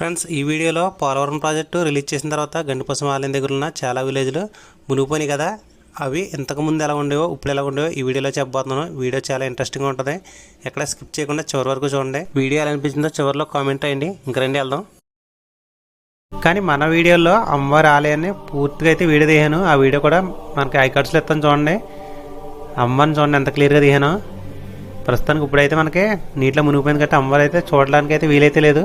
Friends ఈ వీడియోలో Polavaram project release చేసిన తర్వాత గండిపసం ఆలయం దగ్గర ఉన్న చాలా విలేజ్లు మునిగిపోయినాయి కదా. అవి ఇంతకుముందు ఎలా ఉండేవో ఇప్పుడు ఎలా ఉండేవో ఈ వీడియోలో చెప్పబోతున్నాను. వీడియో చాలా ఇంట్రెస్టింగ్గా ఉంటుంది. ఎక్కడ స్కిప్ చేయకుండా చివరి వరకు చూడండి. వీడియో ఎలా అనిపించిందో చివరిలో కామెంట్ అయ్యండి ఇంక రండి వెళ్దాం. కానీ మన వీడియోలో అమ్మవారి ఆలయాన్ని పూర్తిగా అయితే వీడియో తీయాను. ఆ వీడియో కూడా మనకి ఐ కార్డ్స్లో ఇస్తాను చూడండి. అమ్మని చూడండి ఎంత క్లియర్గా తీయాను. ప్రస్తుతానికి ఇప్పుడైతే మనకి నీటిలో మునిగిపోయింది కాబట్టి అమ్మవారు అయితే చూడడానికి అయితే వీలైతే లేదు.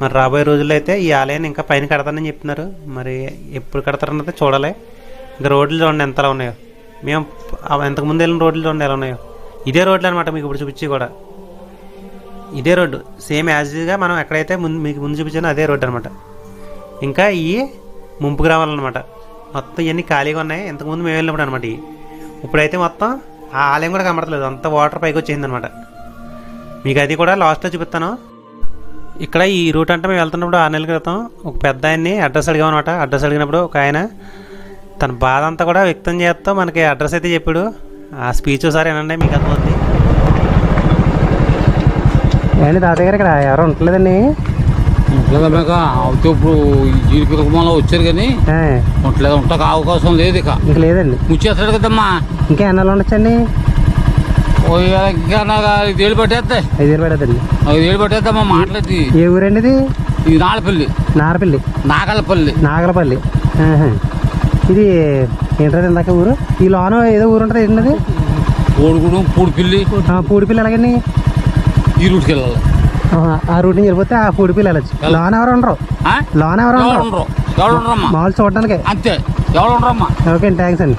మరి రాబోయే రోజుల్లో అయితే ఈ ఆలయాన్ని ఇంకా పైన కడతానని చెప్తున్నారు. మరి ఎప్పుడు కడతారన్నది చూడాలి. ఇంకా రోడ్లు చూడండి ఎంతలా ఉన్నాయో. మేము ఎంతకుముందు వెళ్ళిన రోడ్లు చూడండి ఎలా ఉన్నాయో. ఇదే రోడ్లు అనమాట మీకు ఇప్పుడు చూపించి కూడా. ఇదే రోడ్డు. సేమ్ యాజ్గా మనం ఎక్కడైతే ముందు మీకు ముందు చూపించానో అదే రోడ్డు అనమాట ఇంకా ఈ ముంపు గ్రామాలు అనమాట మొత్తం ఇవన్నీ ఖాళీగా ఉన్నాయి. ఇంతకుముందు మేము వెళ్ళినప్పుడు అనమాట ఇవి. ఇప్పుడైతే మొత్తం ఆ ఆలయం కూడా కనబడట్లేదు అంత వాటర్ పైకి వచ్చేసింది అనమాట మీకు అది కూడా లాస్ట్లో చూపిస్తాను. ఇక్కడ ఈ రూట్ అంటే మేము వెళ్తున్నప్పుడు ఆరు నెలల క్రితం ఒక పెద్ద ఆయన్ని అడ్రస్ అడిగామన్నమాట. అడ్రస్ అడిగినప్పుడు ఒక ఆయన తన బాధ అంతా కూడా వ్యక్తం చేస్తూ మనకి అడ్రస్ అయితే చెప్పాడు. ఆ స్పీచ్ ఒకసారి ఏనండి మీకు అర్థమవుతుంది ఏంటి తాతయ్య గారు ఇక్కడ? ఎవరు ఉండలేదండి అవుతే ఇప్పుడు ఈ జీడిపి కుటుంబంలో వచ్చారు కానీ ఉండలేదు ఉంటాక అవకాశం లేదు ఇక. ఇంక లేదండి. ముచ్చేస్తాడు కదమ్మా. ఇంకా ఎన్నాళ్ళు ఉండొచ్చండి? నాకు ఐదేళ్ళు పట్టేస్తాయి ఐదు పడదండి ఐదేళ్ళు పట్టేద్దామా మాట్లాడి ఏ ఊరండి ఇది ఇది నాడపల్లి నారపల్లి నాగలపల్లి. నాగలపల్లి. ఇది ఏంటది ఇందాక ఊరు? ఈ లోన ఏదో ఊరు ఉంటుంది ఏంటది? కోడిగూడు పూడిపిల్లి పూడిపిల్లి ఎలాగండి? ఈ రూట్కి వెళ్ళాలి. ఆ రూట్ నుంచి వెళ్ళిపోతే ఆ పూడిపిల్లి వెళ్ళచ్చు. లోన ఎవరు ఉండరు? లోన ఎవరు ఉండరు. మామూలు చూడడానికి అంతే. ఎవరు ఉండరమ్మా? ఓకే థ్యాంక్స్ అండి.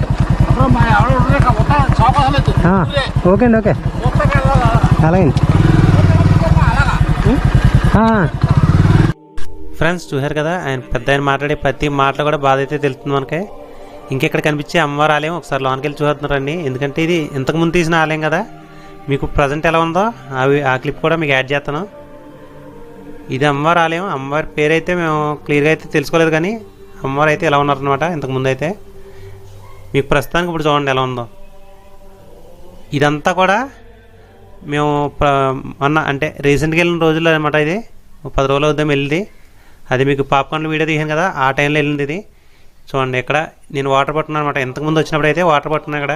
ఓకే అండి ఓకే. అలాగే ఫ్రెండ్స్ చూశారు కదా ఆయన పెద్ద ఆయన మాట్లాడే ప్రతి మాటలు కూడా బాధ అయితే తెలుస్తుంది మనకి. ఇంకెక్కడ కనిపించే అమ్మవారి ఆలయం ఒకసారి లోనికి వెళ్ళి చూస్తున్నారండి. ఎందుకంటే ఇది ఇంతకుముందు తీసిన ఆలయం కదా. మీకు ప్రజెంట్ ఎలా ఉందో అవి ఆ క్లిప్ కూడా మీకు యాడ్ చేస్తాను. ఇది అమ్మవారి ఆలయం. అమ్మవారి పేరు అయితే మేము క్లియర్గా అయితే తెలుసుకోలేదు కానీ అమ్మవారు అయితే ఎలా ఉన్నారనమాట ఇంతకుముందు అయితే. మీకు ప్రస్తుతానికి ఇప్పుడు చూడండి ఎలా ఉందో. ఇదంతా కూడా మేము అన్న మొన్న అంటే రీసెంట్గా వెళ్ళిన రోజుల్లో అనమాట ఇది. పది రోజులు అవుద్దాం వెళ్ళింది. అది మీకు పాప్కార్న్ వీడియో తీసాను కదా ఆ టైంలో వెళ్ళింది ఇది. చూడండి ఇక్కడ నేను వాటర్ పట్టున్నాను అనమాట ఇంతకుముందు వచ్చినప్పుడు అయితే వాటర్ పట్టున్నా ఇక్కడ.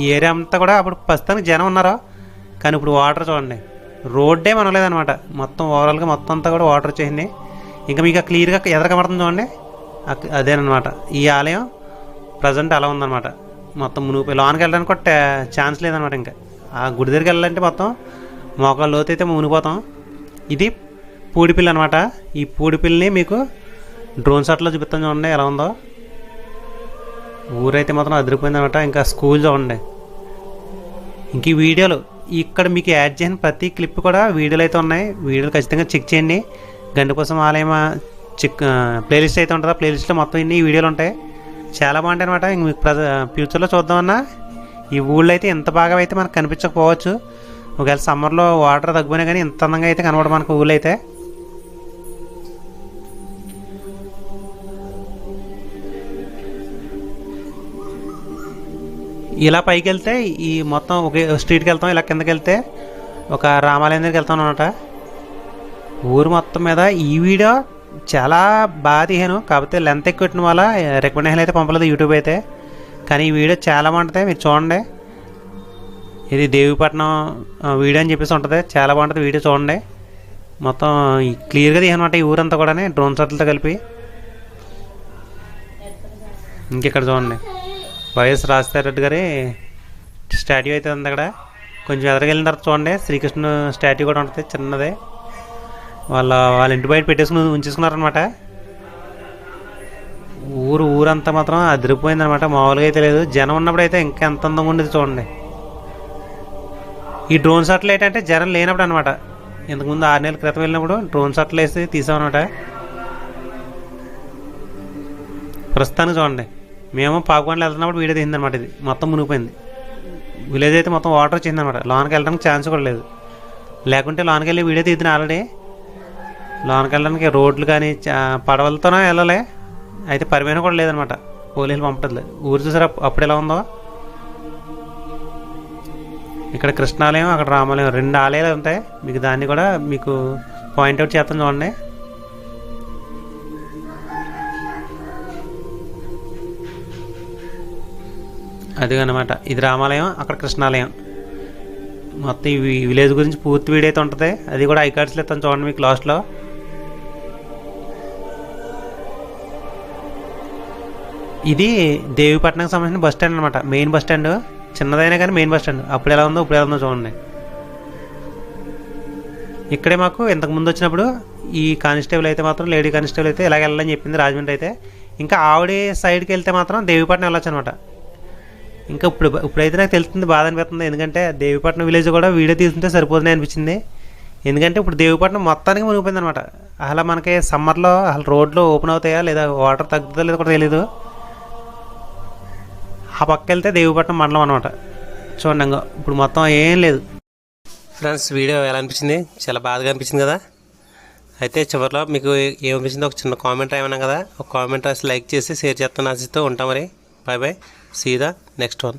ఈ ఏరియా అంతా కూడా అప్పుడు ప్రస్తుతానికి జనం ఉన్నారు? కానీ ఇప్పుడు వాటర్ చూడండి. రోడ్డే మనలేదనమాట మొత్తం ఓవరాల్గా మొత్తం అంతా కూడా వాటర్ వచ్చేసింది. ఇంకా మీకు క్లియర్గా ఎదర కనబడుతుంది చూడండి. అదేనమాట ఈ ఆలయం ప్రజెంట్ అలా ఉందన్నమాట. మొత్తం మునిగిపోయి లోనికి వెళ్ళడానికి కూడా టే- ఛాన్స్ లేదనమాట ఇంకా. ఆ గుడి దగ్గరికి వెళ్ళాలంటే మొత్తం మోకాళ్ళ లోతు అయితే మునిగిపోతాం. ఇది పూడిపిల్లి అనమాట ఈ పూడిపిల్లిని మీకు డ్రోన్ షాట్లో చూపిస్తాను చూడండి ఎలా ఉందో. ఊరైతే మాత్రం అదిరిపోయింది అనమాట ఇంకా స్కూల్ చూడండి. ఇంక ఈ వీడియోలు ఇక్కడ మీకు యాడ్ చేసిన ప్రతి క్లిప్ కూడా వీడియోలు అయితే ఉన్నాయి. వీడియోలు ఖచ్చితంగా చెక్ చేయండి. గండికోసం ఆలయం చెక్ ప్లేలిస్ట్ అయితే ఉంటుందా? ప్లేలిస్ట్లో మొత్తం ఇన్ని వీడియోలు ఉంటాయి. చాలా బాగుంటాయి అనమాట ఇంక మీకు ప్రజ ఫ్యూచర్లో చూద్దామన్నా. ఈ ఊళ్ళో అయితే ఎంత బాగా అయితే మనకు కనిపించకపోవచ్చు. ఒకవేళ సమ్మర్లో వాటర్ తగ్గిపోయినా కానీ ఇంత అందంగా అయితే కనబడదు మనకు ఊళ్ళో అయితే ఇలా పైకి వెళ్తే ఈ మొత్తం ఒకే స్ట్రీట్కి వెళ్తాం ఇలా కిందకి వెళ్తే ఒక రామాలయం దగ్గరికి వెళ్తాం అనమాట ఊరు మొత్తం మీద ఈ వీడియో చాలా బాగా తీసాను కాకపోతే లెంత్ ఎక్కువ పెట్టిన వల్ల రికమెండేషన్ అయితే పంపలేదు యూట్యూబ్ అయితే. కానీ ఈ వీడియో చాలా బాగుంటుంది మీరు చూడండి. ఇది దేవిపట్నం వీడియో అని చెప్పేసి ఉంటుంది. చాలా బాగుంటుంది వీడియో చూడండి. మొత్తం క్లియర్గా తీయనమాట ఈ ఊరంతా కూడా డ్రోన్ షాట్లతో కలిపి. ఇంకెక్కడ చూడండి. వైఎస్ రాజశేఖర రెడ్డి గారి స్టాట్యూ అయితే ఉంది అక్కడ. కొంచెం ఎదరకెళ్ళిన తర్వాత చూడండి. శ్రీకృష్ణ స్టాట్యూ కూడా ఉంటుంది చిన్నదే. వాళ్ళ వాళ్ళ ఇంటి బయట పెట్టేసుకుని ఉంచేసుకున్నారనమాట ఊరు ఊరంతా మాత్రం అదిరిపోయింది అనమాట మామూలుగా అయితే లేదు. జనం ఉన్నప్పుడు అయితే ఇంకా ఎంత అందంగా ఉండేది చూడండి. ఈ డ్రోన్ షాట్లు ఏంటంటే జనం లేనప్పుడు అనమాట ఇంతకుముందు ఆరు నెలల క్రితం వెళ్ళినప్పుడు డ్రోన్ షాట్లు వేసి తీసామన్నమాట. ప్రస్తుతానికి చూడండి. మేము పాపకొండలు వెళ్తున్నప్పుడు వీడియో తీసిందనమాట ఇది. మొత్తం మునిగిపోయింది. విలేజ్ అయితే మొత్తం వాటర్ వచ్చిందనమాట లోనకి వెళ్ళడానికి ఛాన్స్ కూడా లేదు. లేకుంటే లోనికి వెళ్ళి వీడియో తీద్దాను ఆల్రెడీ. లోనకి వెళ్ళడానికి రోడ్లు కానీ పడవలతోనే వెళ్ళాలి. అయితే పరిమైన కూడా లేదనమాట. పోలీసులు పంపట్లేదు. ఊరు చూసారు? అప్పుడు ఎలా ఉందో? ఇక్కడ కృష్ణాలయం అక్కడ రామాలయం రెండు ఆలయాలు ఉంటాయి. మీకు దాన్ని కూడా మీకు పాయింట్అవుట్ చేస్తాను చూడండి. అదిగనమాట. ఇది రామాలయం అక్కడ కృష్ణాలయం. మొత్తం ఈ విలేజ్ గురించి పూర్తి వీడియో అయితే ఉంటుంది. అది కూడా ఐకార్డ్స్లో ఇస్తాను చూడండి మీకు లాస్ట్లో. ఇది దేవిపట్నంకి సంబంధించిన బస్ స్టాండ్ అనమాట మెయిన్ బస్ స్టాండ్. చిన్నదైనా కానీ మెయిన్ బస్ స్టాండ్. అప్పుడు ఎలా ఉందో ఇప్పుడు ఎలా ఉందో చూడండి. ఇక్కడే మాకు ఇంతకు ముందు వచ్చినప్పుడు ఈ కానిస్టేబుల్ అయితే మాత్రం లేడీ కానిస్టేబుల్ అయితే ఇలాగ వెళ్ళాలని చెప్పింది రాజమండ్రి అయితే. ఇంకా ఆవిడ సైడ్కి వెళ్తే మాత్రం దేవిపట్నం వెళ్ళొచ్చు అనమాట ఇంకా ఇప్పుడు ఇప్పుడైతే నాకు తెలుస్తుంది బాధ అనిపిస్తుంది. ఎందుకంటే దేవిపట్నం విలేజ్ కూడా వీడియో తీసుకుంటే సరిపోతుంది అనిపించింది. ఎందుకంటే ఇప్పుడు దేవిపట్నం మొత్తానికి మునిగిపోయింది అనమాట అలా మనకి సమ్మర్లో అసలు రోడ్లు ఓపెన్ అవుతాయా లేదా వాటర్ తగ్గుతుందో లేదో కూడా తెలియదు ఆ పక్క వెళ్తే దేవిపట్నం మండలం అనమాట చూడండి ఇంకా ఇప్పుడు మొత్తం ఏం లేదు. ఫ్రెండ్స్ వీడియో ఎలా అనిపించింది? చాలా బాధగా అనిపించింది కదా? అయితే చివరిలో మీకు ఏమనిపించిందో ఒక చిన్న కామెంట్ రాయమన్నా కదా? ఒక కామెంట్ రాసి లైక్ చేసి షేర్ చేస్తాను ఆశిస్తూ ఉంటాం మరి. బాయ్ బాయ్ సీదా నెక్స్ట్ వన్